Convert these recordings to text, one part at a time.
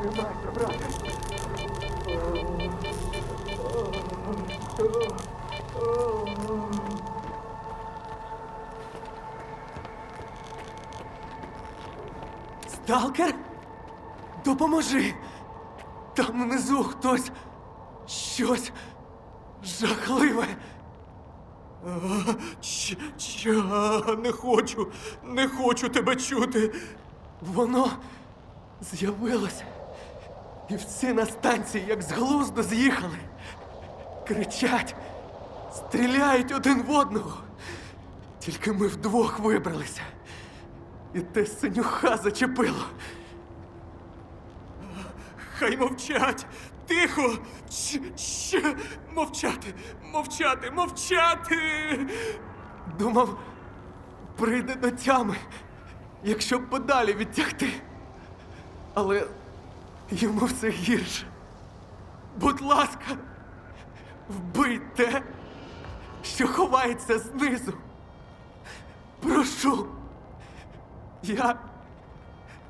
Тримайся, брате. Сталкер? Допоможи! Там внизу хтось щось жахливе. А, ч- ч- не хочу, не хочу тебе чути. Воно з'явилося. І всі на станції, як з глузду з'їхали. Кричать, стріляють один в одного. Тільки ми вдвох вибралися. І те синюха зачепило. Хай мовчать! Тихо! Ч, ч, мовчати! Мовчати! Мовчати! Думав, прийде до тями, якщо б подалі відтягти. Але йому все гірше. Будь ласка, вбий те, що ховається знизу. Прошу. Я.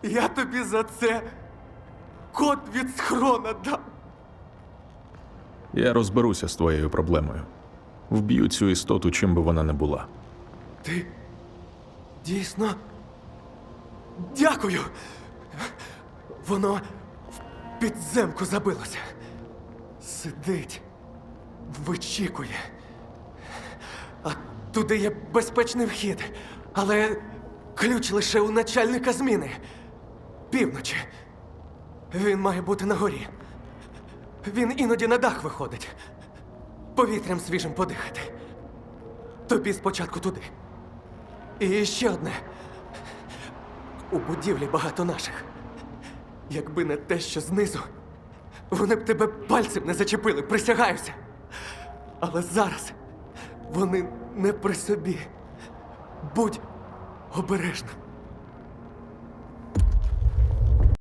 Я тобі за це код від схрона дам. Я розберуся з твоєю проблемою. Вб'ю цю істоту, чим би вона не була. Ти дійсно. Дякую. Воно в підземку забилося. Сидить, вичікує. А туди є безпечний вхід, але ключ лише у начальника зміни. Півночі. Він має бути на горі. Він іноді на дах виходить. Повітрям свіжим подихати. Тобі спочатку туди. І ще одне. У будівлі багато наших. Якби не те, що знизу, вони б тебе пальцем не зачепили, присягаюся. Але зараз вони не при собі. Будь обережним.